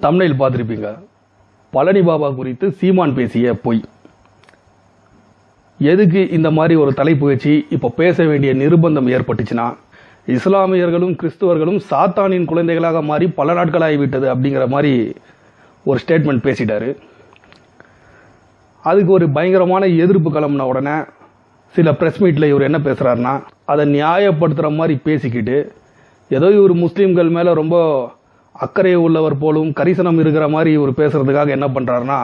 தமிழில் பார்த்துருப்பீங்க. பழனி பாபா குறித்து சீமான் பேசிய பொய். எதுக்கு இந்த மாதிரி ஒரு தலைப்பு வச்சு இப்போ பேச வேண்டிய நிர்பந்தம் ஏற்பட்டுச்சுன்னா இஸ்லாமியர்களும் கிறிஸ்துவர்களும் சாத்தானின் குழந்தைகளாக மாறி பல நாட்களாகிவிட்டது அப்படிங்கிற மாதிரி ஒரு ஸ்டேட்மெண்ட் பேசிட்டாரு. அதுக்கு ஒரு பயங்கரமான எதிர்ப்பு கிளம்புன உடனே சில ப்ரெஸ் மீட்டில் இவர் என்ன பேசுகிறாருன்னா அதை நியாயப்படுத்துகிற மாதிரி பேசிக்கிட்டு ஏதோ இவர் முஸ்லீம்கள் மேலே ரொம்ப அக்கறை உள்ளவர் போலும் கரிசனம் இருக்கிற மாதிரி இவர் பேசுகிறதுக்காக என்ன பண்ணுறாருன்னா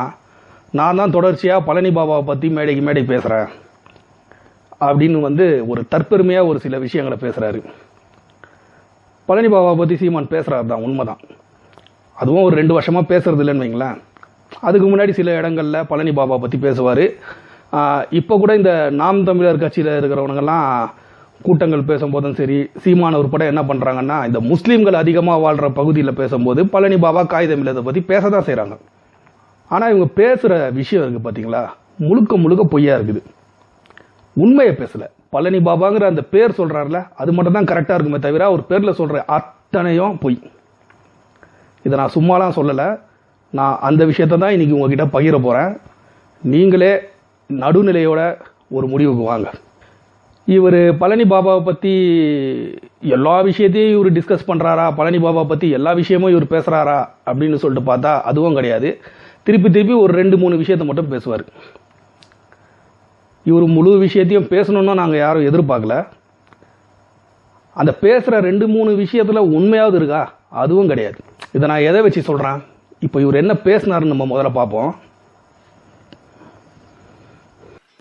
நான் தான் தொடர்ச்சியாக பழனி பாபாவை பற்றி மேடைக்கு மேடை பேசுகிறேன் அப்படின்னு வந்து ஒரு தற்பெருமையாக ஒரு சில விஷயங்களை பேசுகிறாரு பழனி பாபாவை பற்றி சீமான் பேசுகிறாரு தான் உண்மைதான். அதுவும் ஒரு ரெண்டு வருஷமாக பேசுறது இல்லைன்னு வைங்களேன். அதுக்கு முன்னாடி சில இடங்களில் பழனி பாபா பற்றி பேசுவார். இப்போ கூட இந்த நாம் தமிழர் கட்சியில் இருக்கிறவனுங்கெல்லாம் கூட்டங்கள் பேசும்போதும் சரி சீமான உட்பட என்ன பண்ணுறாங்கன்னா இந்த முஸ்லீம்கள் அதிகமாக வாழ்கிற பகுதியில் பேசும்போது பழனி பாபா காகிதம் இல்லாத பற்றி பேச தான் செய்கிறாங்க ஆனால் இவங்க பேசுகிற விஷயம் இருக்குது பார்த்தீங்களா முழுக்க முழுக்க பொய்யா இருக்குது. உண்மையை பேசலை. பழனி பாபாங்கிற அந்த பேர் சொல்கிறாருல அது மட்டும் தான் கரெக்டாக இருக்குமே தவிர அவர் பேரில் சொல்கிற அத்தனையும் பொய். இதை நான் சும்மாலாம் சொல்லலை. நான் அந்த விஷயத்தை தான் இன்றைக்கி உங்ககிட்ட பகிர போகிறேன் நீங்களே நடுநிலையோட ஒரு முடிவுக்கு வாங்க. இவர் பழனி பாபாவை பற்றி எல்லா விஷயத்தையும் இவர் டிஸ்கஸ் பண்ணுறாரா பழனி பாபா பற்றி எல்லா விஷயமும் இவர் பேசுகிறாரா அப்படின்னு சொல்லிட்டு பார்த்தா அதுவும் கிடையாது. திருப்பி திருப்பி ஒரு ரெண்டு மூணு விஷயத்தை மட்டும் பேசுவார். இவர் முழு விஷயத்தையும் பேசணுன்னா நாங்கள் யாரும் எதிர்பார்க்கல. அந்த பேசுகிற ரெண்டு மூணு விஷயத்தில் உண்மையாவது இருக்கா? அதுவும் கிடையாது. இதை நான் எதை வச்சு சொல்கிறேன் இப்போ இவர் என்ன பேசினாருன்னு நம்ம முதல்ல பார்ப்போம்.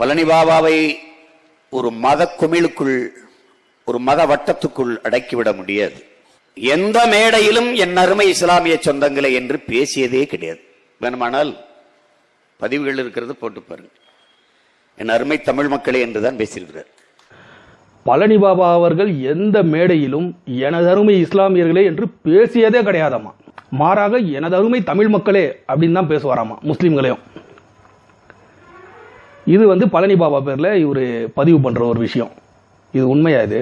பழனி பாபாவை ஒரு மத குமிழுக்குள் ஒரு மத வட்டத்துக்குள் அடக்கிவிட முடியாது. எந்த மேடையிலும் என் அருமை இஸ்லாமிய சொந்தங்களே என்று பேசியதே கிடையாது. வேணுமானால் பதிவுகள் இருக்கிறது போட்டு பாருங்க என் அருமை தமிழ் மக்களே என்றுதான் பேசியிருக்கிறார். பழனி பாபா அவர்கள் எந்த மேடையிலும் எனது அருமை இஸ்லாமியர்களே என்று பேசியதே கிடையாதாமா மாறாக எனது அருமை தமிழ் மக்களே அப்படின்னு தான் பேசுவாராமா முஸ்லீம்களையும். இது வந்து பழனி பாபா பேரில் இவர் பதிவு பண்ணுற ஒரு விஷயம். இது உண்மையா இது?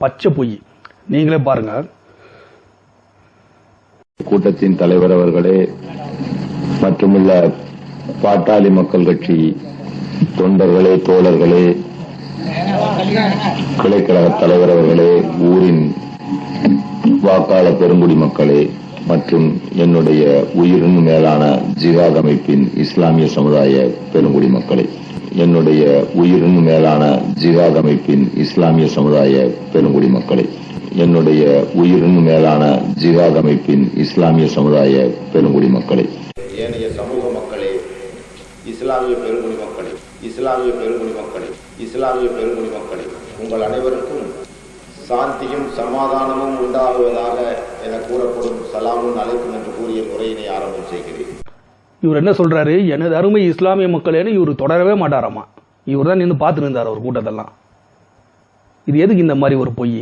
பச்சை பொய். நீங்களே பாருங்க. கூட்டத்தின் தலைவர் அவர்களே மற்றுமுள்ள பாட்டாளி மக்கள் கட்சி தொண்டர்களே தோழர்களே கிளைக்கழக தலைவர் அவர்களே ஊரின் வாக்காளர் பெருங்குடி மக்களே மற்றும் என்னுடைய உயிரின் மேலான ஜிகாத் அமைப்பின் இஸ்லாமிய சமுதாய பெருங்குடி மக்களை. என்னுடைய உயிரின் மேலான ஜிகாத் அமைப்பின் இஸ்லாமிய சமுதாய பெருங்குடி மக்களை. என்னுடைய உயிரின் மேலான ஜிகாத் அமைப்பின் இஸ்லாமிய சமுதாய பெருங்குடி மக்களை. ஏனைய சமூக மக்களே இஸ்லாமிய பெருங்குடி மக்களே இஸ்லாமிய பெருங்குடி மக்களே இஸ்லாமிய பெருங்குடி மக்களே உங்கள் அனைவருக்கும் சாந்தியும் சமாதானமும் உண்டாகுவதாக என கூறப்படும் சலாமுன் அழைக்கும் என்று கூறிய உரையினை ஆரம்பம் செய்கிறேன். இவர் என்ன சொல்றாரு? எனது அருமை இஸ்லாமிய மக்களேன்னு இவர் தொடரவே மாட்டாராமா? இவர் தான் நின்று பார்த்துட்டு இருந்தார் அவர் கூட்டத்தெல்லாம். இது எதுக்கு இந்த மாதிரி ஒரு பொய்?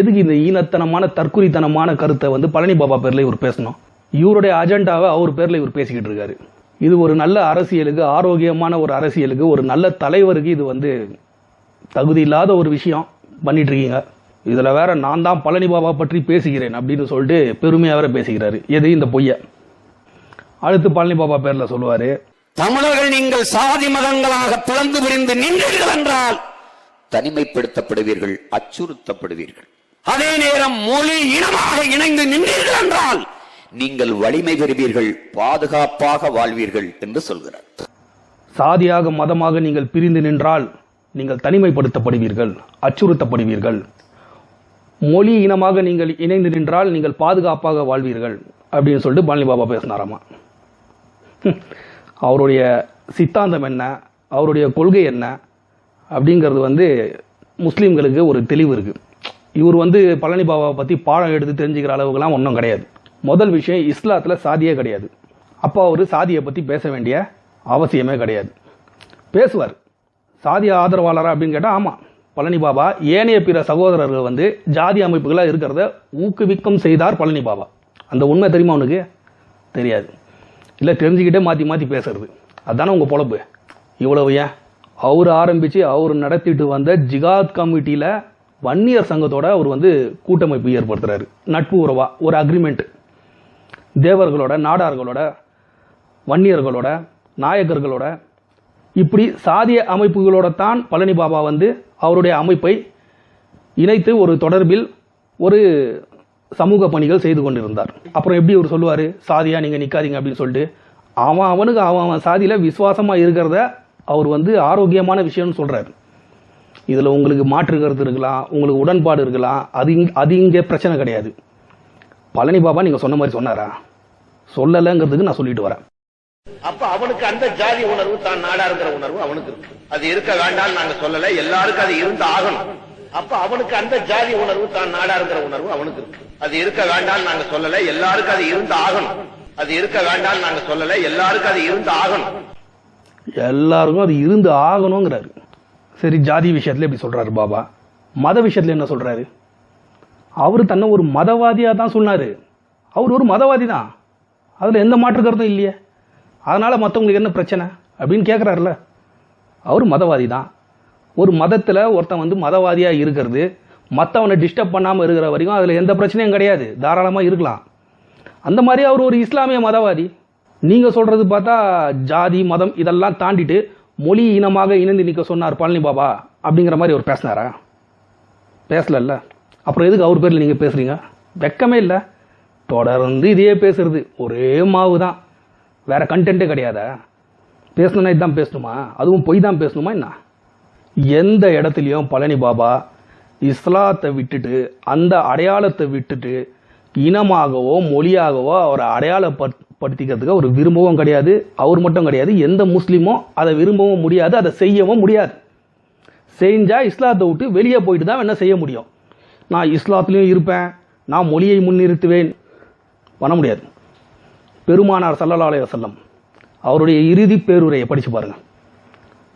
எதுக்கு இந்த ஈனத்தனமான தற்குறித்தனமான கருத்தை வந்து பழனி பாபா பேர்ல இவர் பேசணும்? இவருடைய அஜெண்டாவை அவர் பேர்ல இவர் பேசிக்கிட்டு இருக்காரு. இது ஒரு நல்ல அரசியலுக்கு ஆரோக்கியமான ஒரு அரசியலுக்கு ஒரு நல்ல தலைவருக்கு இது வந்து தகுதி இல்லாத ஒரு விஷயம் பண்ணிட்டு இருக்கீங்க. இதுல வேற நான் தான் பழனி பாபா பற்றி பேசுகிறேன் அப்படின்னு சொல்லிட்டு பெருமையாக வேற பேசிக்கிறாரு. எது இந்த பொய்யை? அடுத்து பழனி பாபா பேர்ல சொல்லுவாரு தமிழர்கள் நீங்கள் சாதி மதங்களாக பிளந்து பிரிந்து நின்றீர்கள் என்றால் தனிமைப்படுத்தப்படுவீர்கள் அச்சுறுத்தப்படுவீர்கள். அதே நேரம் மொழி இனமாக இணைந்து நின்றீர்கள் என்றால் நீங்கள் வலிமை பெறுவீர்கள் பாதுகாப்பாக வாழ்வீர்கள் என்று சொல்கிறார். சாதியாக மதமாக நீங்கள் பிரிந்து நின்றால் நீங்கள் தனிமைப்படுத்தப்படுவீர்கள் அச்சுறுத்தப்படுவீர்கள். மொழி இனமாக நீங்கள் இணைந்து நின்றால் நீங்கள் பாதுகாப்பாக வாழ்வீர்கள் அப்படின்னு சொல்லிட்டு பழனி பாபா பேசினாராமா. அவருடைய சித்தாந்தம் என்ன? அவருடைய கொள்கை என்ன? அப்படிங்கிறது வந்து முஸ்லீம்களுக்கு ஒரு தெளிவு இருக்கு. இவர் வந்து பழனி பாபாவை பற்றி பாடம் எடுத்து தெரிஞ்சுக்கிற அளவுக்குலாம் ஒன்றும் கிடையாது. முதல் விஷயம் இஸ்லாத்தில் சாதியே கிடையாது. அப்போ அவர் சாதியை பற்றி பேச வேண்டிய அவசியமே கிடையாது. பேசுவார். சாதி ஆதரவாளரா அப்படின்னு கேட்டால் ஆமாம் பழனி பாபா. ஏனைய பிற சகோதரர்கள் வந்து ஜாதி அமைப்புகளாக இருக்கிறத ஊக்குவிக்கம் செய்தார் பழனி பாபா. அந்த உண்மை தெரியுமா அவனுக்கு தெரியாது. இல்லை தெரிஞ்சுக்கிட்டே மாற்றி மாற்றி பேசுறது. அதுதானே உங்கள் பொழப்பு. இவ்வளவு ஏன்? அவர் ஆரம்பித்து அவர் நடத்திட்டு வந்த ஜிகாத் கமிட்டியில் வன்னியர் சங்கத்தோட அவர் வந்து கூட்டமைப்பு ஏற்படுத்துறாரு. நட்பு உறவா ஒரு அக்ரிமெண்ட் தேவர்களோட நாடார்களோட வன்னியர்களோட நாயக்கர்களோட இப்படி சாதிய அமைப்புகளோட தான் பழனி பாபா வந்து அவருடைய அமைப்பை இணைத்து ஒரு தொடர்பில் ஒரு சமூக பணிகள் செய்து கொண்டிருந்தார். அப்புறம் எப்படி அவர் சொல்லுவார்? சாதியாக நீங்கள் நிற்காதீங்க அப்படின்னு சொல்லிட்டு. அவன் அவனுக்கு அவன் அவன் சாதியில் விசுவாசமாக இருக்கிறத அவர் வந்து ஆரோக்கியமான விஷயம்னு சொல்கிறார் இதில் உங்களுக்கு மாற்று கருத்து இருக்கலாம் உங்களுக்கு உடன்பாடு இருக்கலாம் அது இங்கே அது இங்கே பிரச்சனை கிடையாது. பழனி பாபா நீங்கள் சொன்ன மாதிரி சொன்னாரா? சொல்லலைங்கிறதுக்கு நான் சொல்லிட்டு வரேன். அப்ப அவனுக்கு அந்த ஜாதி உணர்வு தான் நாடாருங்கிற உணர்வு அவனுக்கு இருக்கு. அது இருக்க வேண்டாம் நாங்க சொல்லல எல்லாருக்கும் அது இருந்து ஆகணும். அப்ப அவனுக்கு அந்த ஜாதி உணர்வு தான் நாடாருங்கிற உணர்வு அவனுக்கு இருக்கு. அது இருக்க வேண்டாம் நாங்க சொல்லல எல்லாருக்கும் அது இருந்து ஆகணும். அது இருக்க வேண்டாம் நாங்க சொல்லல எல்லாருக்கும் அது இருந்து ஆகணும். எல்லாருக்கும் அது இருந்து ஆகணுங்கிறாரு. சரி ஜாதி விஷயத்துல இப்படி சொல்றாரு பாபா. மத விஷயத்துல என்ன சொல்றாரு? அவர் தன்னை ஒரு மதவாதியா தான் சொன்னாரு. அவர் ஒரு மதவாதி தான் அதுல எந்த மாற்று கருத்தும் இல்லையே. அதனால் மற்றவங்களுக்கு என்ன பிரச்சனை? அப்படின்னு கேட்குறாருல அவர் மதவாதி தான் ஒரு மதத்தில் ஒருத்தன் வந்து மதவாதியாக இருக்கிறது மற்றவனை டிஸ்டர்ப் பண்ணாமல் இருக்கிற வரைக்கும் அதில் எந்த பிரச்சனையும் கிடையாது. தாராளமாக இருக்கலாம். அந்த மாதிரி அவர் ஒரு இஸ்லாமிய மதவாதி. நீங்கள் சொல்கிறது பார்த்தா ஜாதி மதம் இதெல்லாம் தாண்டிட்டு மொழி இனமாக இணைந்து நிற்க சொன்னார் பழனி பாபா அப்படிங்கிற மாதிரி அவர் பேசினாரா? பேசலல்ல. அப்புறம் எதுக்கு அவர் பேரில் நீங்கள் பேசுகிறீங்க வெக்கமே இல்லை. தொடர்ந்து இதையே பேசுறது. ஒரே மாவு தான் வேறு கண்டென்ட்டே கிடையாதா? பேசணுன்னா இதுதான் பேசணுமா? அதுவும் பொய் தான் பேசணுமா என்ன? எந்த இடத்துலையும் பழனி பாபா இஸ்லாத்தை விட்டுட்டு அந்த அடையாளத்தை விட்டுட்டு இனமாகவோ மொழியாகவோ அவரை அடையாளப்படுத்திக்கிறதுக்கு அவர் விரும்பவும் கிடையாது. அவர் மட்டும் கிடையாது. எந்த முஸ்லீமும் அதை விரும்பவும் முடியாது. அதை செய்யவும் முடியாது. செஞ்சால் இஸ்லாத்தை விட்டு வெளியே போயிட்டு தான் என்ன செய்ய முடியும்? நான் இஸ்லாத்துலேயும் இருப்பேன். நான் மொழியை முன்னிறுத்துவேன். பண்ண முடியாது. பெருமானார் சல்லல்லா அலைய வசல்லம் அவருடைய இறுதி பேருரையை படித்து பாருங்கள்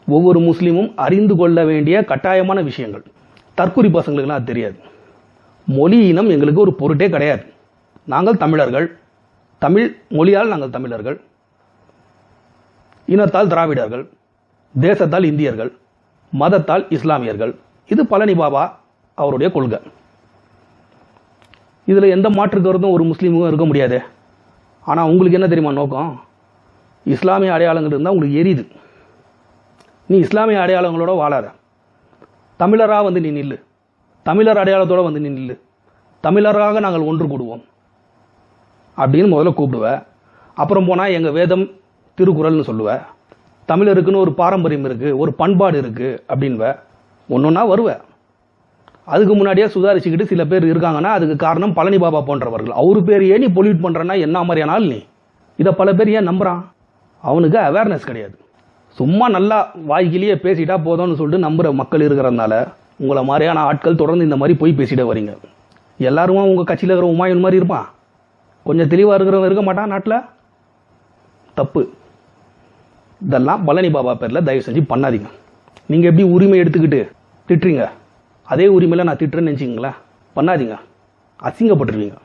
ஒவ்வொரு முஸ்லீமும் அறிந்து கொள்ள வேண்டிய கட்டாயமான விஷயங்கள். தற்குறி பசங்களுக்குலாம் அது தெரியாது. மொழி இனம் எங்களுக்கு ஒரு பொருட்டே கிடையாது. நாங்கள் தமிழர்கள். தமிழ் மொழியால் நாங்கள் தமிழர்கள். இனத்தால் திராவிடர்கள். தேசத்தால் இந்தியர்கள். மதத்தால் இஸ்லாமியர்கள். இது பழனி பாபா அவருடைய கொள்கை. இதில் எந்த மாற்று கருத்தும் ஒரு முஸ்லீமும் இருக்க முடியாது. ஆனால் உங்களுக்கு என்ன தெரியுமா நோக்கம்? இஸ்லாமிய அடையாளங்கள் இருந்தால் உங்களுக்கு எரியுது. நீ இஸ்லாமிய அடையாளங்களோட வாழாத. தமிழராக வந்து நீ நில்லு. தமிழர் அடையாளத்தோடு வந்து நீ நில்லு. தமிழராக நாங்கள் ஒன்று கூடுவோம். அப்படின்னு முதல்ல கூப்பிடுவேன் அப்புறம் போனால் எங்கள் வேதம் திருக்குறள்னு சொல்லுவேன் தமிழருக்குன்னு ஒரு பாரம்பரியம் இருக்குது ஒரு பண்பாடு இருக்குது அப்படின்வ ஒன்று ஒன்றா வருவேன் அதுக்கு முன்னாடியே சுதாரிச்சுக்கிட்டு சில பேர் இருக்காங்கன்னா அதுக்கு காரணம் பழனி பாபா போன்றவர்கள். அவர் பேர் ஏன் நீ பொல்யூட் பண்ணுறன்னா என்ன மாதிரியான ஆள் நீ? இதை பல பேர் ஏன் நம்புகிறான் அவனுக்கு அவேர்னஸ் கிடையாது. சும்மா நல்லா வாய்க்கிலேயே பேசிட்டா போதும்னு சொல்லிட்டு நம்புகிற மக்கள் இருக்கிறதுனால உங்களை மாதிரியான ஆட்கள் தொடர்ந்து இந்த மாதிரி போய் பேசிட்டே வரீங்க. எல்லாருமே உங்கள் கட்சியில் இருக்கிற உமாயூன் மாதிரி இருப்பான்? கொஞ்சம் தெளிவாக இருக்கிறவன் இருக்க மாட்டான் நாட்டில்? தப்பு. இதெல்லாம் பழனி பாபா பேரில் தயவு செஞ்சு பண்ணாதீங்க. நீங்கள் எப்படி உரிமை எடுத்துக்கிட்டு திட்டுறீங்க? அதே உரிமையில் நான் திட்டுறேன்னு நினச்சிங்களேன் பண்ணாதீங்க. அசிங்கப்பட்டுருவீங்க.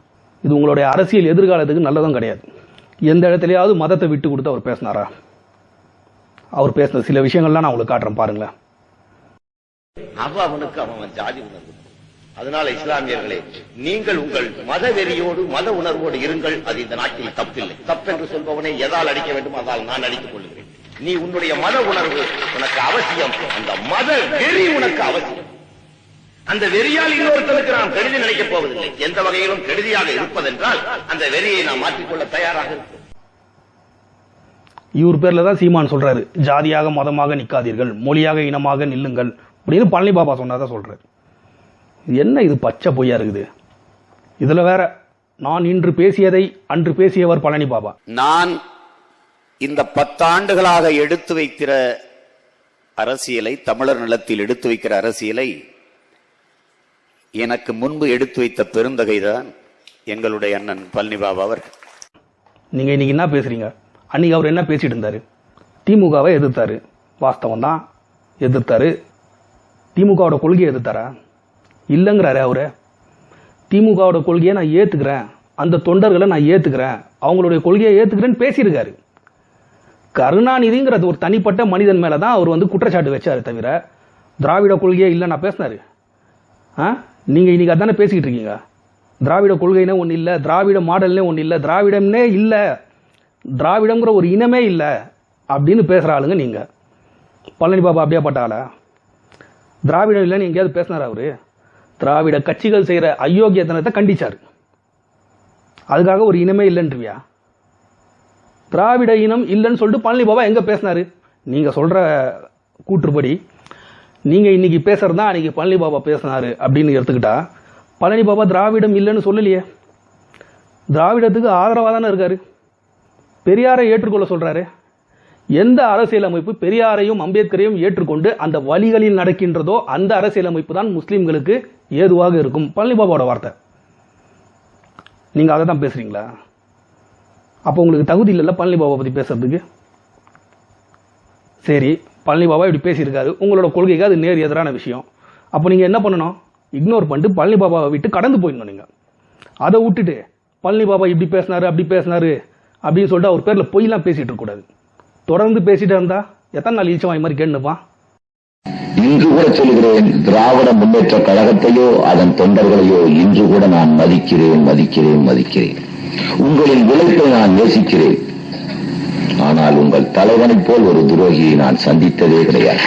இது உங்களுடைய அரசியல் எதிர்காலத்துக்கு நல்லதும் கிடையாது. எந்த இடத்துலையாவது மதத்தை விட்டு கொடுத்து அவர் பேசினாரா? அவர் பேசின சில விஷயங்கள்லாம் நான் உங்களுக்கு காட்டுறேன் பாருங்களேன். அவ அவனுக்கு அவன் ஜாதி உணர்வு. அதனால இஸ்லாமியர்களே நீங்கள் உங்கள் மத வெறியோடு மத உணர்வோடு இருங்கள். அது இந்த நாட்டில் தப்பில்லை. தப்பென்று சொல்பவனை எதால் அடிக்க வேண்டும்? அதால் நான் அடித்துக் கொள்கிறேன் நீ உன்னுடைய மத உணர்வு உனக்கு அவசியம். அந்த மத வெறி உனக்கு அவசியம். அந்த வெறியால் இன்னொருத்தனுக்கு நாம் கெடுதி நினைக்கப் போவதில்லை. எந்த வகையிலும் கெடுதியாக இருப்பதென்றால் அந்த வெறியை நாம் மாற்றிக்கொள்ள தயாராக இருக்கிறோம் இவர் பேரில் தான் சீமான் சொல்றாரு. ஜாதியாக மதமாக நிற்காதீர்கள் மொழியாக இனமாக நில்லுங்கள். அப்படின்னு பழனி பாபா சொன்னதை சொல்றாரு. இது என்ன இது பச்சை பொய்யா இருக்குது? இதில் வேற நான் இன்று பேசியதை அன்று பேசியவர் பழனி பாபா. நான் இந்த பத்தாண்டுகளாக எடுத்து வைக்கிற அரசியலை தமிழர் நிலத்தில் எடுத்து வைக்கிற அரசியலை எனக்கு முன்பு எடுத்து வைத்த பெருந்தகைதான் எங்களுடைய அண்ணன் பழனி பாபா அவர் நீங்கள் இன்னைக்கு என்ன பேசுறீங்க? அன்னைக்கு அவர் என்ன பேசிட்டு இருந்தாரு? திமுகவை எதிர்த்தாரு. வாஸ்தவம் தான் எதிர்த்தாரு. திமுகவோட கொள்கையை எதிர்த்தாரா? இல்லைங்கிறாரு அவரு. திமுகவோட கொள்கையை நான் ஏற்றுக்கிறேன் அந்த தொண்டர்களை நான் ஏற்றுக்கிறேன் அவங்களுடைய கொள்கையை ஏற்றுக்கிறேன்னு பேசியிருக்காரு. கருணாநிதிங்கிறது ஒரு தனிப்பட்ட மனிதன் மேலே தான் அவர் வந்து குற்றச்சாட்டு வச்சாரு தவிர திராவிட கொள்கையே இல்லை நான் பேசினாரு. ஆ? நீங்கள் இன்றைக்கி அதானே பேசிக்கிட்டு இருக்கீங்க? திராவிட கொள்கைனே ஒன்று இல்லை திராவிட மாடல்னே ஒன்று இல்லை திராவிடம்னே இல்லை திராவிடங்கிற ஒரு இனமே இல்லை அப்படின்னு பேசுகிற ஆளுங்க நீங்கள் பழனி பாபா அப்படியே ஆளா திராவிடம் இல்லைன்னு எங்கேயாவது பேசினார் அவர்? திராவிட கட்சிகள் செய்கிற அயோக்கியத்தனத்தை கண்டிச்சார். அதுக்காக ஒரு இனமே இல்லைன்றியா திராவிட இனம் இல்லைன்னு சொல்லிட்டு பழனி பாபா எங்கே பேசினாரு? நீங்கள் சொல்கிற கூற்றுப்படி நீங்கள் இன்னைக்கு பேசுகிறதா தான் அன்றைக்கி பழனி பாபா பேசினார் அப்படின்னு எடுத்துக்கிட்டா பழனி பாபா திராவிடம் இல்லைன்னு சொல்லலையே. திராவிடத்துக்கு ஆதரவாக தானே இருக்கார்? பெரியாரை ஏற்றுக்கொள்ள சொல்கிறாரு எந்த அரசியலமைப்பு பெரியாரையும் அம்பேத்கரையும் ஏற்றுக்கொண்டு அந்த வழிகளில் நடக்கின்றதோ அந்த அரசியலமைப்பு தான் முஸ்லீம்களுக்கு ஏதுவாக இருக்கும். பழனி பாபாவோட வார்த்தை. நீங்கள் அதை தான் பேசுகிறீங்களா அப்போ உங்களுக்கு தகுதி இல்லைல்ல பழனி பாபா பற்றி பேசுறதுக்கு? சரி பழனி பாபா இப்படி பேசியிருக்காரு. உங்களோட கொள்கைக்கு அது நேர் எதிரான விஷயம். அப்போ நீங்கள் என்ன பண்ணணும்? இக்னோர் பண்ணிட்டு பழனி பாபாவை விட்டு கடந்து போயிடணும் நீங்கள் அதை விட்டுட்டு பழனி பாபா இப்படி பேசினாரு அப்படி பேசினாரு அப்படின்னு சொல்லிட்டு அவர் பேரில் பொய்லாம் பேசிகிட்டு இருக்கக்கூடாது தொடர்ந்து பேசிட்டு இருந்தா எத்தனை நாள் ஈச்சம் வாய் மாதிரி கேட்டுப்பான்? இன்று கூட சொல்கிறேன் திராவிட முன்னேற்ற கழகத்தையோ அதன் தொண்டர்களையோ இன்று கூட நான் மதிக்கிறேன் மதிக்கிறேன் மதிக்கிறேன். உங்களின் உழைப்பை நான் நேசிக்கிறேன். ஆனால் உங்கள் தலைவனைப் போல் ஒரு துரோகியை நான் சந்தித்ததே கிடையாது.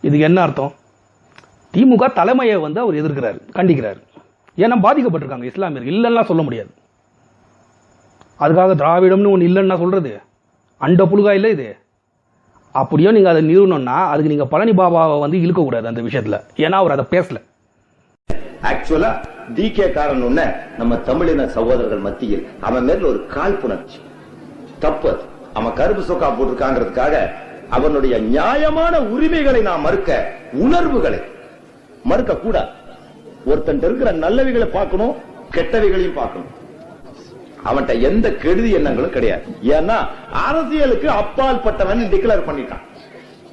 இதுக்கு என்ன அர்த்தம்? திமுக தலைமையை வந்து அவர் எதிர்க்கிறார் கண்டிக்கிறார். ஏன்னா பாதிக்கப்பட்டிருக்காங்க இஸ்லாமியர்கள்? இல்லைன்னா சொல்ல முடியாது. அதுக்காக திராவிடம்னு ஒன்று இல்லைன்னா சொல்றது. அண்ட புழுகா இல்லை இது. அப்படியோ நீங்கள் அதை நிறுவனம்னா அதுக்கு நீங்கள் பழனி பாபாவை வந்து இழுக்கக்கூடாது அந்த விஷயத்தில். ஏன்னா அவர் அதை பேசல. ஆக்சுவலா டி கே காரன் நம்ம தமிழின சகோதரர்கள் மத்தியில் அவன் மேல ஒரு காழ்ப்புணர்ச்சி. தப்பு. அது. அவன் கருப்பு சொக்கா போட்டிருக்காங்கிறதுக்காக அவனுடைய நியாயமான உரிமைகளை நாம் மறுக்க உணர்வுகளை மறுக்க கூடாது ஒருத்தன் இருக்கிற நல்லவைகளை பார்க்கணும் கெட்டவைகளையும் பார்க்கணும். அவன்கிட்ட எந்த கெடுதி எண்ணங்களும் கிடையாது. ஏன்னா அரசியலுக்கு அப்பால் பட்டவன் டிக்ளேர் பண்ணிட்டான்.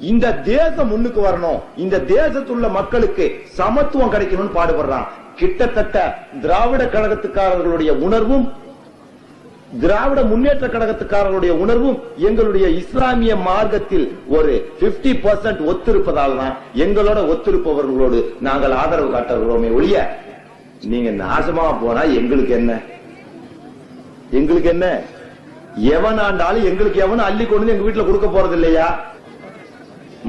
இந்த தேசம் முன்னுக்கு வரணும். இந்த தேசத்துள்ள மக்களுக்கு சமத்துவம் கிடைக்கணும்னு பாடுபடுறான். கிட்டத்தட்ட திராவிட கழகத்துக்காரர்களுடைய உணர்வும் திராவிட முன்னேற்ற கழகத்துக்காரர்களுடைய உணர்வும் எங்களுடைய இஸ்லாமிய மார்க்கத்தில் ஒரு 50% பர்சன்ட் ஒத்திருப்பதால் தான் எங்களோட ஒத்திருப்பவர்களோடு நாங்கள் ஆதரவு காட்டுகிறோமே ஒழிய நீங்க நாசமா போனா எங்களுக்கு என்ன? எங்களுக்கு என்ன? எவன் ஆண்டாலும் எங்களுக்கு எவனும் அள்ளி கொண்டு எங்க வீட்டுல கொடுக்க போறது இல்லையா?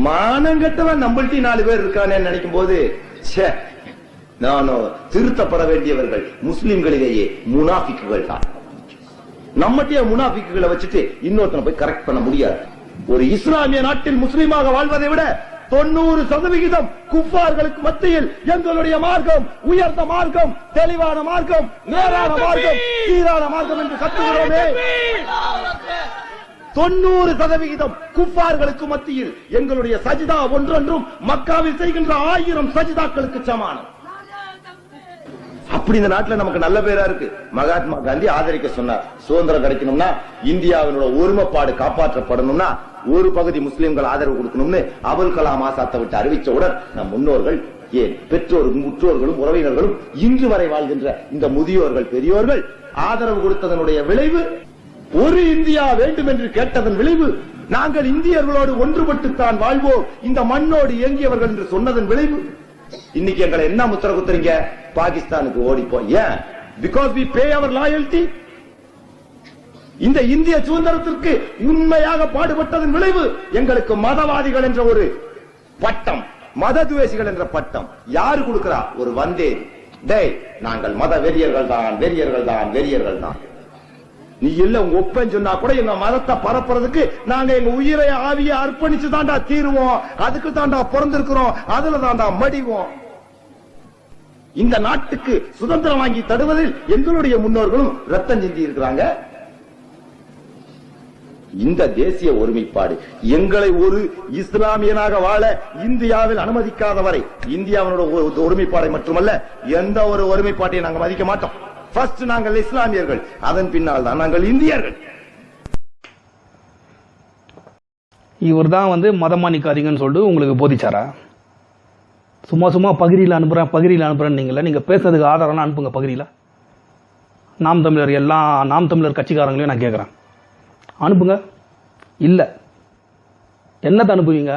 மானங்கட்டவன் நம்மள்டி நாலு பேர் இருக்கானே நினைக்கும் போது ச்சே நானும் திருத்தப்பட வேண்டியவர்கள் முஸ்லிம்களிலேயே முனாபிக்குகள் தான். நம்மகிட்டயே முனாபிக்குகளை வச்சுட்டு இன்னொருத்தனை போய் கரெக்ட் பண்ண முடியாது. ஒரு இஸ்லாமிய நாட்டில் முஸ்லீமாக வாழ்வதை விட தொண்ணூறு சதவிகிதம் குஃபார்களுக்கு மத்தியில் எங்களுடைய மார்க்கம் உயர்ந்த மார்க்கம் தெளிவான மார்க்கம் நேரான மார்க்கம் சீரான மார்க்கம் என்று கத்துகிறோமே தொண்ணூறு சதவிகிதம் குஃபார்களுக்கு மத்தியில் எங்களுடைய சஜிதா ஒன்றொன்றும் மக்காவில் செய்கின்ற ஆயிரம் சஜிதாக்களுக்கு சமானம். அப்படி இந்த நாட்டுல நமக்கு நல்ல பேரா இருக்கு. மகாத்மா காந்தி ஆதரிக்க சொன்னார். சுதந்திரம் கிடைக்கணும்னா இந்தியாவினோட ஒருமைப்பாடு காப்பாற்றப்படணும்னா ஒரு பகுதி முஸ்லிம்கள் ஆதரவு கொடுக்கணும்னு அபுல் கலாம் ஆசாத்தை விட்டு அறிவிச்சவுடன் நம் முன்னோர்கள் ஏன் பெற்றோரும் முற்றோர்களும் உறவினர்களும் இன்று வரை வாழ்கின்ற இந்த முதியோர்கள் பெரியோர்கள் ஆதரவு கொடுத்ததனுடைய விளைவு ஒரு இந்தியா வேண்டும் என்று கேட்டதன் விளைவு நாங்கள் இந்தியர்களோடு ஒன்றுபட்டுத்தான் வாழ்வோம். இந்த மண்ணோடு இயங்கியவர்கள் என்று சொன்னதன் விளைவு இன்னைக்கு எங்களை என்ன முத்திர குத்துறீங்க? பாகிஸ்தானுக்கு ஓடிப்போம் ஏன்? Because we pay our loyalty இந்த இந்திய சுதந்திரத்திற்கு உண்மையாக பாடுபட்டதன் விளைவு எங்களுக்கு மதவாதிகள் என்ற ஒரு பட்டம் மத துவேசிகள் என்ற பட்டம். யாரு கொடுக்கிறா? ஒரு வந்தேரி. டேய் நாங்கள் மத வெறியர்கள் தான் வெறியர்கள் தான் வெறியர்கள் தான் நீ இல்ல உங்க ஒப்பன் சொன்னா கூட எங்க மதத்தை பரப்புறதுக்கு நாங்க எங்க உயிரை ஆவியை அர்ப்பணிச்சு தாண்டா தீருவோம். அதுக்கு தாண்டா பிறந்திருக்கிறோம். அதுல தாண்டா மடிவோம். இந்த நாட்டுக்கு சுதந்திரம் வாங்கி தருவதில் எங்களுடைய முன்னோர்களும் ரத்தம் சிந்தி இருக்கிறாங்க. இந்த தேசிய ஒருமைப்பாடு எங்களை ஒரு இஸ்லாமியனாக வாழ இந்தியாவில் அனுமதிக்காத வரை இந்தியாவினோட ஒரு ஒருமைப்பாடை மட்டுமல்ல எந்த ஒரு ஒருமைப்பாட்டையும் நாங்கள் மதிக்க மாட்டோம். ஃபர்ஸ்ட் நாங்கள் இஸ்லாமியர்கள். அதன் பின்னால் தான் நாங்கள் இந்தியர்கள். இவர் தான் வந்து மதமா நிற்காதீங்கன்னு சொல்லிட்டு உங்களுக்கு போதிச்சாரா? சும்மா சும்மா பகிரியில் அனுப்புகிறேன் பகிரியில் அனுப்புகிறேன்னு நீங்கள நீங்கள் பேசுறதுக்கு ஆதாரம்லாம் அனுப்புங்க பகிரியில் நாம் தமிழர் எல்லா நாம் தமிழர் கட்சிக்காரங்களையும் நான் கேட்குறேன் அனுப்புங்க. இல்லை. என்னத்தை அனுப்புவீங்க?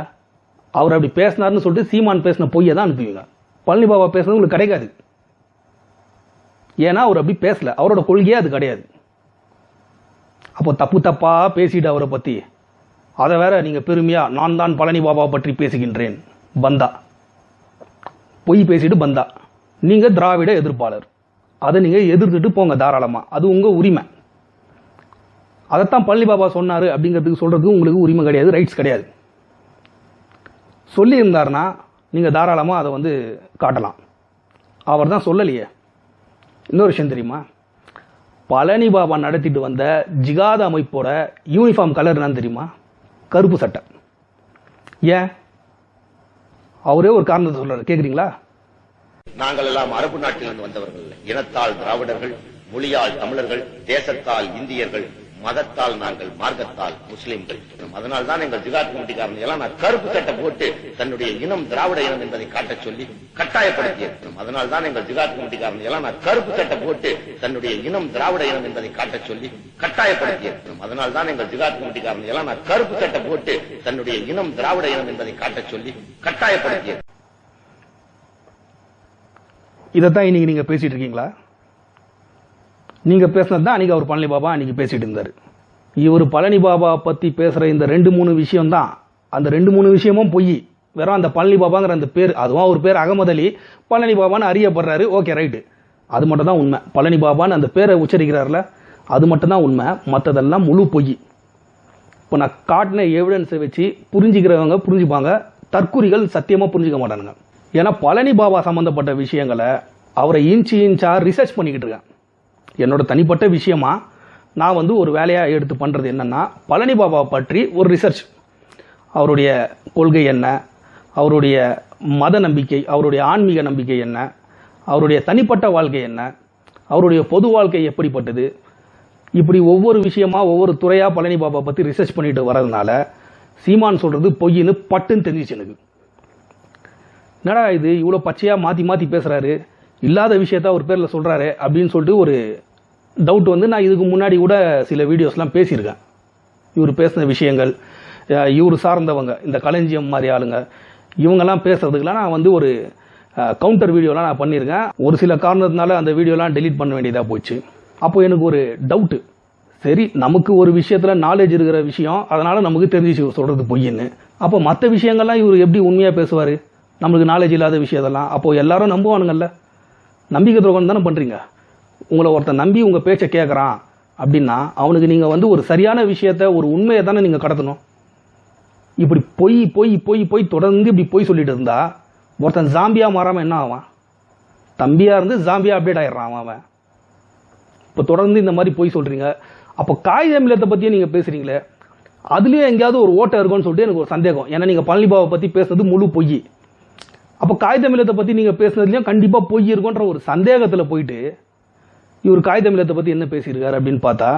அவர் அப்படி பேசினார்னு சொல்லிட்டு சீமான் பேசின பொய்யை தான் அனுப்புவீங்க. பழனி பாபா பேசுனது உங்களுக்கு கிடைக்காது. ஏன்னா அவர் அப்படி பேசல. அவரோட கொள்கையே அது கிடையாது. அப்போ தப்பு தப்பாக பேசிட்டு அவரை பற்றி அதை வேற நீங்கள் பெருமையாக நான் தான் பழனி பாபா பற்றி பேசுகின்றேன். பந்தா. பொய் பேசிட்டு பந்தா. நீங்கள் திராவிட எதிர்ப்பாளர். அதை நீங்கள் எதிர்த்துட்டு போங்க தாராளமாக அது உங்கள் உரிமை. அதைத்தான் பழனி பாபா சொன்னார் அப்படிங்கிறதுக்கு சொல்கிறதுக்கு உங்களுக்கு உரிமை கிடையாது ரைட்ஸ் கிடையாது. சொல்லியிருந்தாருன்னா நீங்கள் தாராளமாக அதை வந்து காட்டலாம். அவர் தான் சொல்லலையே. இன்னொரு விஷயம் தெரியுமா? பழனி பாபா நடத்திட்டு வந்த ஜிகாத அமைப்போட யூனிஃபார்ம் கலர் என்னன்னு தெரியுமா? கருப்பு சட்டை. ஏன்? அவரே ஒரு காரணத்தை சொல்றாரு. கேக்குறீங்களா? நாங்கள் எல்லாம் அரபு நாட்டிலிருந்து வந்தவர்கள். இனத்தால் திராவிடர்கள் மொழியால் தமிழர்கள் தேசத்தால் இந்தியர்கள் மதத்தால் நாங்கள் மார்க்கத்தால் முஸ்லிம்கள். அதனால் தான் எங்கள் ஜிகாத் கமிட்டிக்காரங்க எல்லாம் நான் கருப்பு கட்டை போட்டு தன்னுடைய இனம் திராவிட இனம் என்பதை காட்டச் சொல்லி கட்டாயப்படுத்தியிருக்கிறோம் அதனால் தான் எங்கள் ஜிகாத் கமிட்டிக்காரங்க எல்லாம் நான் கருப்பு கட்டை போட்டு தன்னுடைய இனம் திராவிட இனம் என்பதை காட்டச் சொல்லி கட்டாயப்படுத்தியிருக்கிறோம் அதனால் தான் எங்கள் ஜிகாத் கமிட்டிக்காரங்க எல்லாம் நான் கருப்பு கட்டை போட்டு தன்னுடைய இனம் திராவிட இனம் என்பதை காட்டச் சொல்லி கட்டாயப்படுத்தியிருக்கிறோம் இதைத்தான் இன்னைக்கு நீங்க பேசிட்டு இருக்கீங்களா? நீங்கள் பேசினது தான் அன்றைக்கி அவர் பழனி பாபா அன்றைக்கி பேசிகிட்டு இருந்தார். இவர் பழனி பாபா பற்றி பேசுகிற இந்த ரெண்டு மூணு விஷயம்தான். அந்த ரெண்டு மூணு விஷயமும் பொய். வெறும் அந்த பழனி பாபாங்கிற அந்த பேர் அதுவும் அவர் பேர் அகமது அலி பழனி பாபான்னு அறியப்படுறாரு. Okay right. அது மட்டும் தான் உண்மை. பழனி பாபான்னு அந்த பேரை உச்சரிக்கிறார்ல அது மட்டும்தான் உண்மை. மற்றதெல்லாம் முழு பொய். இப்போ நான் காட்டின எவிடன்ஸை வச்சு புரிஞ்சுக்கிறவங்க புரிஞ்சுப்பாங்க. தற்குறிகள் சத்தியமாக புரிஞ்சுக்க மாட்டானுங்க. ஏன்னா பழனி பாபா சம்மந்தப்பட்ட விஷயங்களை அவரை இன்ச்சு இன்ச்சாக ரிசர்ச் பண்ணிக்கிட்டு இருக்கேன் என்னோட தனிப்பட்ட விஷயமா நான் வந்து ஒரு வேலையாக எடுத்து பண்ணுறது என்னென்னா பழனி பாபா பற்றி ஒரு ரிசர்ச் அவருடைய கொள்கை என்ன? அவருடைய மத நம்பிக்கை அவருடைய ஆன்மீக நம்பிக்கை என்ன? அவருடைய தனிப்பட்ட வாழ்க்கை என்ன? அவருடைய பொது வாழ்க்கை எப்படிப்பட்டது? இப்படி ஒவ்வொரு விஷயமா ஒவ்வொரு துறையாக பழனி பாபா பற்றி ரிசர்ச் பண்ணிட்டு வரதுனால சீமான் சொல்கிறது பொய்ன்னு பட்டுன்னு தெரிஞ்சிச்சு எனக்கு. என்னடா இது இவ்வளோ பச்சையாக மாற்றி மாற்றி பேசுகிறாரு இல்லாத விஷயத்த ஒரு பேரில் சொல்கிறாரு அப்படின்னு சொல்லிட்டு ஒரு டவுட் வந்து நான் இதுக்கு முன்னாடி கூட சில வீடியோஸ்லாம் பேசியிருக்கேன். இவர் பேசின விஷயங்கள் இவர் சார்ந்தவங்க இந்த களஞ்சியம் மாதிரி ஆளுங்க இவங்கெல்லாம் பேசுறதுக்கெல்லாம் நான் வந்து ஒரு கவுண்டர் வீடியோலாம் நான் பண்ணியிருக்கேன். ஒரு சில காரணத்தினால அந்த வீடியோலாம் டெலீட் பண்ண வேண்டியதாக போச்சு. அப்போ எனக்கு ஒரு டவுட்டு சரி நமக்கு ஒரு விஷயத்தில் நாலேஜ் இருக்கிற விஷயம் அதனால் நமக்கு தெரிஞ்சு சொல்கிறது பொய்ன்னு. அப்போ மற்ற விஷயங்கள்லாம் இவர் எப்படி உண்மையாக பேசுவார்? நம்மளுக்கு நாலேஜ் இல்லாத விஷயத்தெல்லாம் அப்போது எல்லாரும் நம்புவானுங்கள்ல. நம்பிக்கை துரோகம் தானே பண்ணுறீங்க உங்களை ஒருத்தன் நம்பி உங்கள் பேச்சை கேட்குறான் அப்படின்னா அவனுக்கு நீங்கள் வந்து ஒரு சரியான விஷயத்த ஒரு உண்மையை தானே நீங்கள் கடத்தணும். இப்படி பொய் பொய் பொய் பொய் தொடர்ந்து இப்படி பொய் சொல்லிட்டு இருந்தா ஒருத்தன் ஜாம்பியாக மாறாமல் என்ன ஆவான்? தம்பியாக இருந்து ஜாம்பியாக அப்டேட் ஆயிடுறான் அவன் இப்போ தொடர்ந்து இந்த மாதிரி பொய் சொல்கிறீங்க அப்போ காகித மில்லத்தை பற்றியே நீங்கள் பேசுறீங்களே அதுலேயும் எங்கேயாவது ஒரு ஓட்டை இருக்கும்னு சொல்லிட்டு எனக்கு ஒரு சந்தேகம். ஏன்னா நீங்கள் பழனிபாவை பற்றி பேசுறது முழு பொய். அப்போ காகித பற்றி நீங்கள் பேசுனதுலையும் கண்டிப்பாக பொய் இருக்குன்ற ஒரு சந்தேகத்தில் போயிட்டு இவர் காகித பற்றி என்ன பேசியிருக்காரு அப்படின்னு பார்த்தா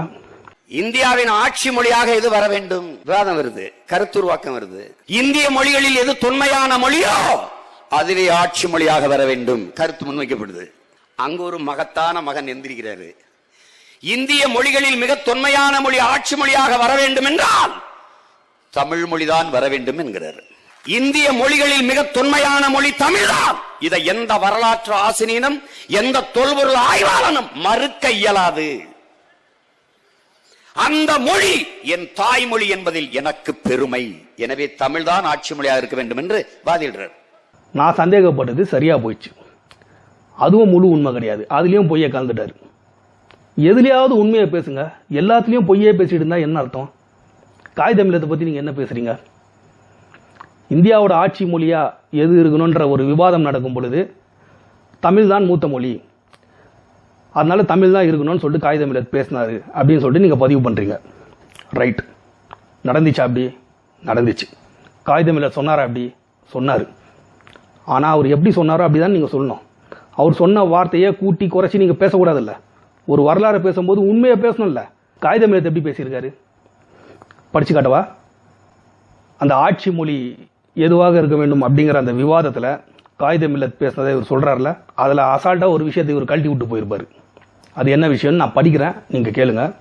இந்தியாவின் ஆட்சி மொழியாக எது வர வேண்டும்? விவாதம் வருது. கருத்துருவாக்கம் வருது. இந்திய மொழிகளில் எது தொன்மையான மொழியோ அதிலே ஆட்சி மொழியாக வர வேண்டும். கருத்து முன்வைக்கப்படுது. அங்கு ஒரு மகத்தான மகன் எந்திரிக்கிறாரு இந்திய மொழிகளில் மிக தொன்மையான மொழி ஆட்சி மொழியாக வர வேண்டும் என்றால் தமிழ் மொழிதான் வர வேண்டும் என்கிறார். இந்திய மொழிகளில் மிக தொன்மையான மொழி தமிழ்தான். இதை எந்த வரலாற்று ஆசிரியனும் எந்த தொல்பொருள் ஆய்வாளனும் மறுக்க இயலாது. அந்த மொழி என் தாய்மொழி என்பதில் எனக்கு பெருமை. எனவே தமிழ்தான் ஆட்சி மொழியாக இருக்க வேண்டும் என்று வாதிடுறார். நான் சந்தேகப்பட்டது சரியா போயிடுச்சு. அதுவும் முழு உண்மை கிடையாது. அதுலேயும் பொய்யை கலந்துட்டாரு. எதுலையாவது உண்மையை பேசுங்க. எல்லாத்துலேயும் பொய்யே பேசிட்டு இருந்தா என்ன அர்த்தம்? காய் தமிழத்தை பற்றி நீங்கள் என்ன பேசுறீங்க? இந்தியாவோட ஆட்சி மொழியாக எது இருக்கணுன்ற ஒரு விவாதம் நடக்கும் பொழுது தமிழ் தான் மூத்த மொழி. அதனால தமிழ் தான் இருக்கணும்னு சொல்லிட்டு காகித பேசினார் அப்படின்னு சொல்லிட்டு நீங்கள் பதிவு பண்ணுறீங்க ரைட் நடந்துச்சா அப்படி? நடந்துச்சு. காகித மில்லத் சொன்னாரா அப்படி? சொன்னார். ஆனால் அவர் எப்படி சொன்னாரோ அப்படி தான் நீங்கள் சொல்லணும். அவர் சொன்ன வார்த்தையை கூட்டி குறைச்சி நீங்கள் பேசக்கூடாதுல்ல. ஒரு வரலாறு பேசும்போது உண்மையை பேசணும்ல. காகித எப்படி பேசியிருக்காரு? படிச்சு காட்டவா? அந்த ஆட்சி மொழி எதுவாக இருக்க வேண்டும் அப்படிங்கிற அந்த விவாதத்தில் காகிதம் மில்லத் பேசினதை இவர் சொல்கிறார்ல அதில் அசால்ட்டாக ஒரு விஷயத்தை இவர் கழட்டி விட்டு போயிருப்பார். அது என்ன விஷயம்னு நான் படிக்கிறேன் நீங்கள் கேளுங்க.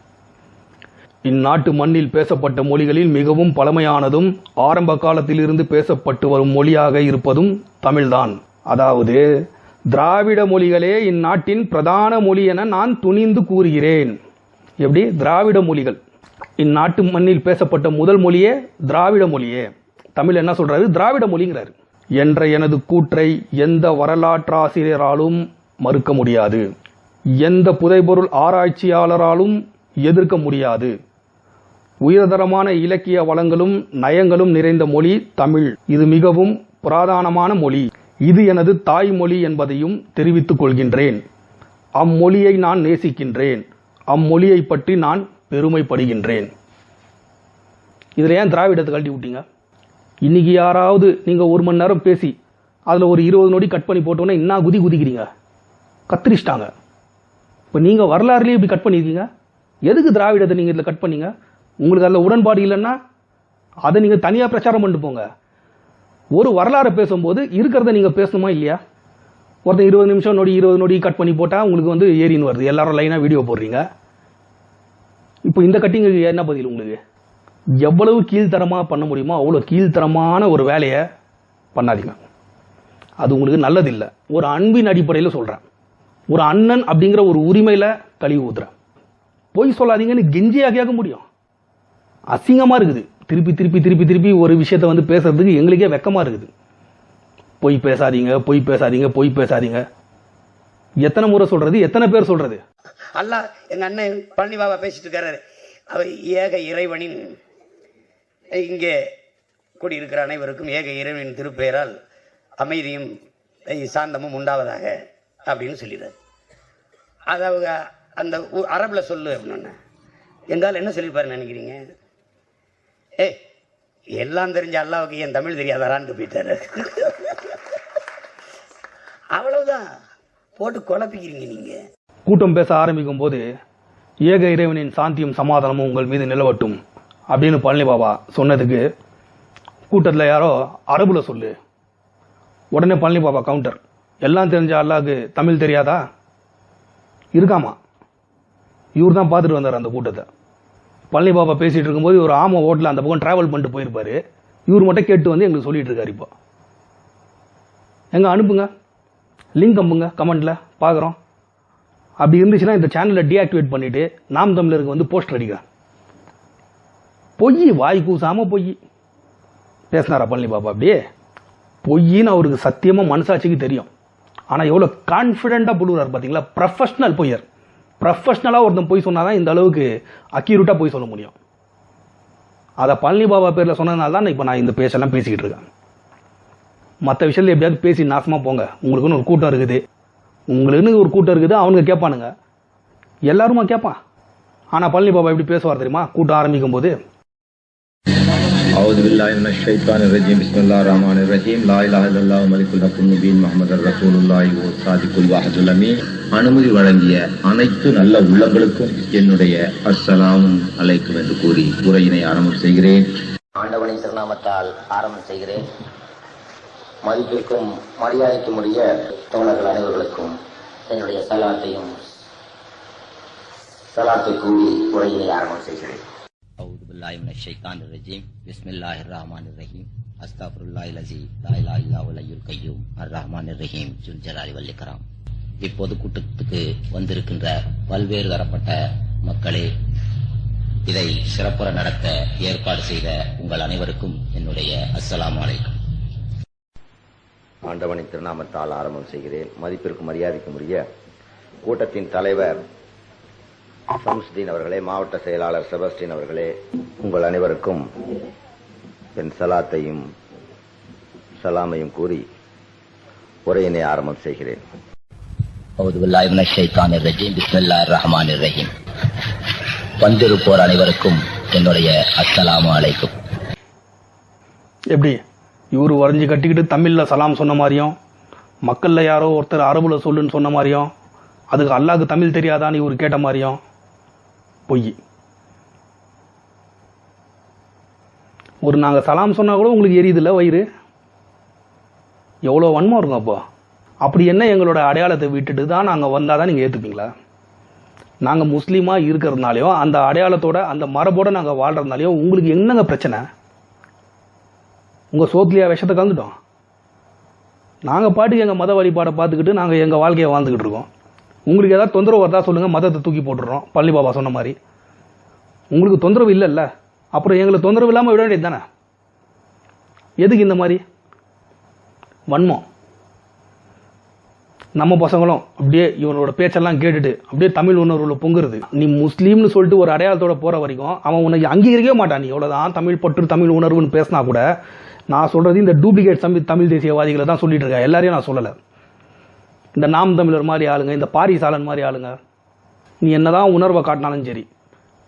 இந்நாட்டு மண்ணில் பேசப்பட்ட மொழிகளில் மிகவும் பழமையானதும் ஆரம்ப காலத்திலிருந்து பேசப்பட்டு வரும் மொழியாக இருப்பதும் தமிழ்தான். அதாவது திராவிட மொழிகளே இந்நாட்டின் பிரதான மொழி என நான் துணிந்து கூறுகிறேன். எப்படி? திராவிட மொழிகள். இந்நாட்டு மண்ணில் பேசப்பட்ட முதல் மொழியே திராவிட மொழியே. தமிழ் என்ன சொல்றாரு? திராவிட மொழிங்கிறாரு. என்ற எனது கூற்றை எந்த வரலாற்றாசிரியராலும் மறுக்க முடியாது. எந்த புதைபொருள் ஆராய்ச்சியாளராலும் எதிர்க்க முடியாது. உயர்தரமான இலக்கிய வளங்களும் நயங்களும் நிறைந்த மொழி தமிழ். இது மிகவும் புராதானமான மொழி. இது எனது தாய்மொழி என்பதையும் தெரிவித்துக் கொள்கின்றேன். அம்மொழியை நான் நேசிக்கின்றேன். அம்மொழியை பற்றி நான் பெருமைப்படுகின்றேன். இதில் ஏன் திராவிடத்தை கழட்டி விட்டீங்க? இன்னைக்கு யாராவது நீங்கள் ஒரு மணி நேரம் பேசி அதில் ஒரு இருபது நொடி கட் பண்ணி போட்டோன்னே என்ன குதி குதிக்கிறீங்க? கத்திரிச்சிட்டாங்க. இப்போ நீங்கள் வரலாறுலேயே இப்படி கட் பண்ணியிருக்கீங்க எதுக்கு திராவிடத்தை நீங்கள் இதில் கட் பண்ணீங்க? உங்களுக்கு அதில் உடன்பாடு இல்லைன்னா அதை நீங்கள் தனியாக பிரச்சாரம் பண்ணிட்டு போங்க. ஒரு வரலாறை பேசும்போது இருக்கிறத நீங்கள் பேசணுமா இல்லையா? ஒருத்தன் இருபது நிமிஷம் நொடி இருபது நொடி கட் பண்ணி போட்டால் உங்களுக்கு வந்து ஏறின்னு வருது. எல்லாரும் லைனாக வீடியோ போடுறீங்க. இப்போ இந்த கட்டிங்கு என்ன பதில் உங்களுக்கு? எவ்வளவு கீழ்த்தரமாக பண்ண முடியுமோ அவ்வளோ கீழ்த்தரமான ஒரு வேலையை பண்ணாதீங்க. அது உங்களுக்கு நல்லதில்லை. ஒரு அன்பின் அடிப்படையில் சொல்கிறேன் ஒரு அண்ணன் அப்படிங்கிற ஒரு உரிமையில் கழிவு ஊத்துறேன். பொய் சொல்லாதீங்கன்னு கெஞ்சியாக கேட்க முடியும். அசிங்கமாக இருக்குது. திருப்பி திருப்பி திருப்பி திருப்பி ஒரு விஷயத்தை வந்து பேசுறதுக்கு எங்களுக்கே வெக்கமாக இருக்குது. பொய் பேசாதீங்க பொய் பேசாதீங்க பொய் பேசாதீங்க. எத்தனை முறை சொல்றது எத்தனை பேர் சொல்றது? அல்ல எங்க அண்ணன் பழனி பாபா பேசிட்டு இருக்காரு. அவர் ஏக இறைவனின் இங்கே கூடியிருக்கிற அனைவருக்கும் ஏக இறைவனின் திருப்பெயரால் அமைதியும் சாந்தமும் உண்டாவதாக அப்படின்னு சொல்லிடுறாரு. அது அவங்க அந்த அரபில் சொல்லு அப்படின்னு. எங்கால் என்ன சொல்லியிருப்பாரு நினைக்கிறீங்க? ஏய் எல்லாம் தெரிஞ்ச அல்லாவுக்கு என் தமிழ் தெரியாதாரான்னு போயிட்டாரு. அவ்வளவுதான். போட்டு குழப்பிக்கிறீங்க நீங்க. கூட்டம் பேச ஆரம்பிக்கும் போது ஏக இறைவனின் சாந்தியும் சமாதானமும் உங்கள் மீது நிலவட்டும். அப்படின்னு பழனி பாபா சொன்னதுக்கு கூட்டத்தில் யாரோ அரபுல சொல்லு. உடனே பழனி பாபா கவுண்டர் எல்லாம் தெரிஞ்ச அல்லாஹ்க்கு தமிழ் தெரியாதா? இருக்காமா? இவர் தான் பார்த்துட்டு வந்தார் அந்த கூட்டத்தை. பழனி பாபா பேசிகிட்டு இருக்கும்போது ஒரு ஆமாம் ஓட்டில் அந்த பக்கம் ட்ராவல் பண்ணிட்டு போயிருப்பாரு. இவர் மட்டும் கேட்டு வந்து எங்களுக்கு சொல்லிகிட்டு இருக்காரு இப்போ. எங்கே அனுப்புங்க? லிங்க் அம்புங்க கமெண்டில் பார்க்குறோம் அப்படி இருந்துச்சுன்னா இந்த சேனலை டீஆக்டிவேட் பண்ணிவிட்டு நாம் தமிழருக்கு வந்து போஸ்டர் அடிக்கிறேன் பொய் வாய் கூசாம பொய். பேசினாரா பழனி பாபா அப்படியே? பொய்ன்னு அவருக்கு சத்தியமாக மனசாட்சிக்கு தெரியும். ஆனால் எவ்வளோ கான்ஃபிடென்ட்டாக புழுகிறார் பார்த்தீங்களா ப்ரொஃபஷ்னல் பொய்யர். ப்ரொஃபஷ்னலாக ஒருத்தன் பொய் சொன்னால் தான் இந்த அளவுக்கு அக்யூரேட்டாக பொய் சொல்ல முடியும். அதை பழனி பாபா பேரில் சொன்னதுனால தான் இப்போ நான் இந்த பேச்செல்லாம் பேசிக்கிட்டு இருக்கேன். மற்ற விஷயத்தில் எப்படியாவது பேசி நாசமாக போங்க. உங்களுக்குன்னு ஒரு கூட்டம் இருக்குது. உங்களுக்குன்னு ஒரு கூட்டம் இருக்குது. அவனுங்க கேட்பானுங்க. எல்லாருமா கேட்பான். ஆனால் பழனி பாபா எப்படி பேசுவார் தெரியுமா? கூட்டம் ஆரம்பிக்கும் போது أعوذ بالله من الشيطان الرجيم بسم الله الرحمن الرحيم لا إله إلا الله ملك الحق المبين محمد رسول الله صادق الواحد الأمين அனுமதி வழங்கிய அனைத்து நல்ல உள்ளங்களுக்கும் என்னுடைய அஸ்ஸலாம் அலைக்கும் என்று கூறி உரையினை ஆரம்பம் செய்கிறேன் ஆண்டவனின் திருநாமத்தால் ஆரம்பம் செய்கிறேன் மதிப்பிற்கும் மரியாதைக்கும் உரிய தோழர்கள் அனைவர்களுக்கும் என்னுடைய சலாத்தையும் சலாத்தை கூறி உரையினை ஆரம்பம் செய்கிறேன் இப்போது கூட்டத்துக்கு வந்திருக்கின்ற பல்வேறு தரப்பட்ட மக்களே இதை சிறப்புற நடத்த ஏற்பாடு செய்த உங்கள் அனைவருக்கும் என்னுடைய அஸ்லாம் வலைக்கம் ஆண்டவனின் திருநாமத்தால் ஆரம்பம் செய்கிறேன். மதிப்பிற்கு மரியாதைக்கு முடிய கூட்டத்தின் தலைவர் சம்ஸ்தீன் அவர்களே மாவட்ட செயலாளர் செபஸ்டின் அவர்களே உங்கள் அனைவருக்கும் என் சலாத்தையும் சலாமையும் கூறி உரையினை ஆரம்பம் செய்கிறேன். வந்திருப்போர் அனைவருக்கும் என்னுடைய அஸ்ஸலாமு அலைக்கும். எப்படி? இவர் வரைஞ்சி கட்டிக்கிட்டு தமிழில் சலாம் சொன்ன மாதிரியும் மக்களில் யாரோ ஒருத்தர் அரபுல சொல்லுன்னு சொன்ன மாதிரியும் அதுக்கு அல்லாஹ்க்கு தமிழ் தெரியாதான்னு இவர் கேட்ட மாதிரியும் பொய். ஒரு நாங்கள் சலாம் சொன்னால் கூட உங்களுக்கு எரியுதுல்ல வயிறு? எவ்வளோ வன்மம் இருக்கும் அப்போ? அப்படி என்ன எங்களோட அடையாளத்தை விட்டுட்டு தான் நாங்கள் வந்தால் தான் நீங்கள் ஏற்றுப்பீங்களா நாங்கள் முஸ்லீமாக இருக்கிறதுனாலையோ அந்த அடையாளத்தோட அந்த மரபோட நாங்கள் வாழ்கிறதுனாலையும் உங்களுக்கு என்னங்க பிரச்சனை? உங்கள் சோத்துலையா விஷத்தை கலந்துட்டோம்? நாங்கள் பாட்டுக்கு எங்கள் மத வழிபாடை பார்த்துக்கிட்டு நாங்கள் எங்கள் வாழ்க்கையை வாழ்ந்துக்கிட்டு இருக்கோம். உங்களுக்கு ஏதாவது தொந்தரவு வருதா சொல்லுங்கள் மதத்தை தூக்கி போட்டுடுறோம். பள்ளி பாபா சொன்ன மாதிரி. உங்களுக்கு தொந்தரவு இல்லைல்ல. அப்புறம் எங்களை தொந்தரவு இல்லாமல் விட வேண்டியது தானே? எதுக்கு இந்த மாதிரி? வன்மம். நம்ம பசங்களும் அப்படியே இவனோட பேச்செல்லாம் கேட்டுட்டு அப்படியே தமிழ் உணர்வில் பொங்குறது. நீ முஸ்லீம்னு சொல்லிட்டு ஒரு அடையாளத்தோட போகிற வரைக்கும் அவன் உன்னை அங்கீகரிக்கவே மாட்டான் நீ. எவ்வளோதான் தமிழ் பற்று தமிழ் உணர்வுன்னு பேசினா கூட நான் சொல்கிறது இந்த டூப்ளிகேட் தமிழ் தமிழ் தேசியவாதிகளை தான் சொல்லிட்டு இருக்கேன் எல்லாரையும் நான் சொல்லலை. இந்த நாம் தமிழர் மாதிரி ஆளுங்க இந்த பாரிசாலன் மாதிரி ஆளுங்க நீ என்னதான் உணர்வை காட்டினாலும் சரி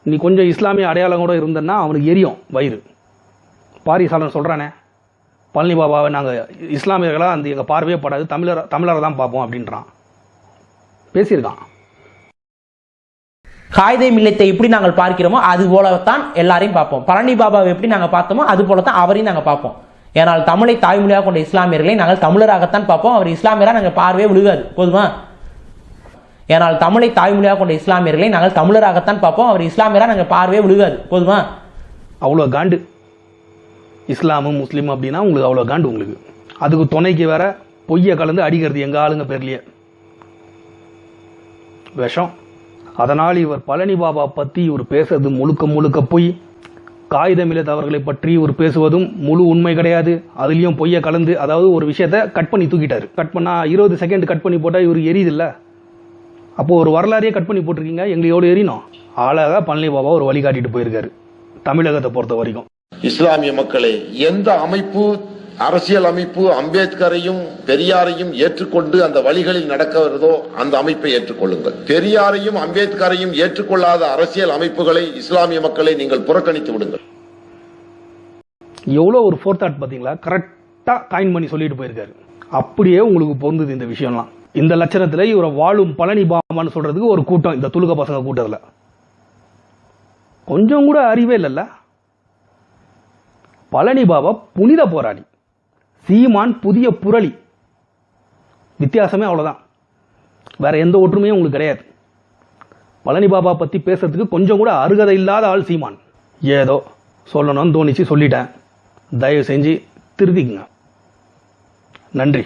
நீ கொஞ்சம் இஸ்லாமிய அடையாளம் கூட இருந்தன்னா அவனுக்கு எரியும் வயிறு. பாரிசாலன் சொல்கிறானே பழனி பாபாவை நாங்கள் இஸ்லாமியர்களாக அந்த எங்கள் பார்வையே படாது தமிழர் தமிழரை தான் பார்ப்போம் அப்படின்றான். பேசியிருக்கான். காயிதே மில்லத்தை எப்படி நாங்கள் பார்க்கிறோமோ அது போலத்தான் எல்லாரையும் பார்ப்போம். பழனி பாபாவை எப்படி நாங்கள் பார்த்தோமோ அது போலத்தான் அவரையும் நாங்கள் பார்ப்போம். ஏனால் தமிழை தாய்மொழியாக கொண்ட இஸ்லாமியர்களை நாங்கள் தமிழராகத்தான் பார்ப்போம். அவர் இஸ்லாமியராக நாங்கள் பார்வையே விழுகாது. போதுமா? ஏனால் தமிழை தாய்மொழியாக கொண்ட இஸ்லாமியர்களை நாங்கள் தமிழராகத்தான் பார்ப்போம். அவர் இஸ்லாமியராக நாங்கள் பார்வையே விழுகாது. போதுமா? அவ்வளோ காண்டு. இஸ்லாமும் முஸ்லீம் அப்படின்னா உங்களுக்கு அவ்வளோ காண்டு உங்களுக்கு. அதுக்கு துணைக்கு வேற பொய்யை கலந்து அடிக்கிறது எங்கள் ஆளுங்க பேர்லையே விஷம். அதனால் இவர் பழனி பாபா பற்றி இவர் பேசுறது முழுக்க முழுக்க பொய். காகிதமில்லத் அவர்களை பற்றி ஒரு பேசுவதும் முழு உண்மை கிடையாது. அதுலேயும் பொய்யை கலந்து அதாவது ஒரு விஷயத்த கட் பண்ணி தூக்கிட்டாரு. கட் பண்ணால் இருபது செகண்ட் கட் பண்ணி போட்டால் இவர் எரியுதில்ல? அப்போது ஒரு வரலாறையே கட் பண்ணி போட்டிருக்கீங்க எங்களுக்கு எவ்வளோ எரியணும் ஆளாக பழனி பாபா ஒரு வழிகாட்டிட்டு போயிருக்காரு தமிழகத்தை பொறுத்த வரைக்கும். இஸ்லாமிய மக்களே எந்த அமைப்பு அரசியல் அமைப்பு அம்பேத்கரையும் பெரியாரையும் ஏற்றுக்கொண்டு அந்த வழிகளில் நடக்கிறதோ அந்த அமைப்பை ஏற்றுக்கொள்ளுங்கள். பெரியாரையும் அம்பேத்கரையும் ஏற்றுக்கொள்ளாத அரசியல் அமைப்புகளை இஸ்லாமிய மக்களை நீங்கள் புறக்கணித்து விடுங்கள். எவ்வளோ ஒரு ஃபோர்த் தாட் பார்த்தீங்களா? கரெக்டாக காயின் பண்ணி சொல்லிட்டு போயிருக்காரு. அப்படியே உங்களுக்கு பொருந்தது இந்த விஷயம்லாம். இந்த லட்சணத்தில் இவரை வாழும் பழனி பாமான்னு சொல்றதுக்கு ஒரு கூட்டம் இந்த துலுக்க பசங்க கூட்டத்தில். கொஞ்சம் கூட அறிவே இல்லைல்ல? பழனி பாபா புனித போராளி. சீமான் புதிய புரளி. வித்தியாசமே அவ்வளோதான் வேற எந்த ஒற்றுமையும் உங்களுக்கு கிடையாது. பழனி பாபா பற்றி பேசுறதுக்கு கொஞ்சம் கூட அருகதை இல்லாத ஆள் சீமான். ஏதோ சொல்லணும்னு தோணிச்சு சொல்லிட்டேன். தயவு செஞ்சு திருத்திக்குங்க. நன்றி.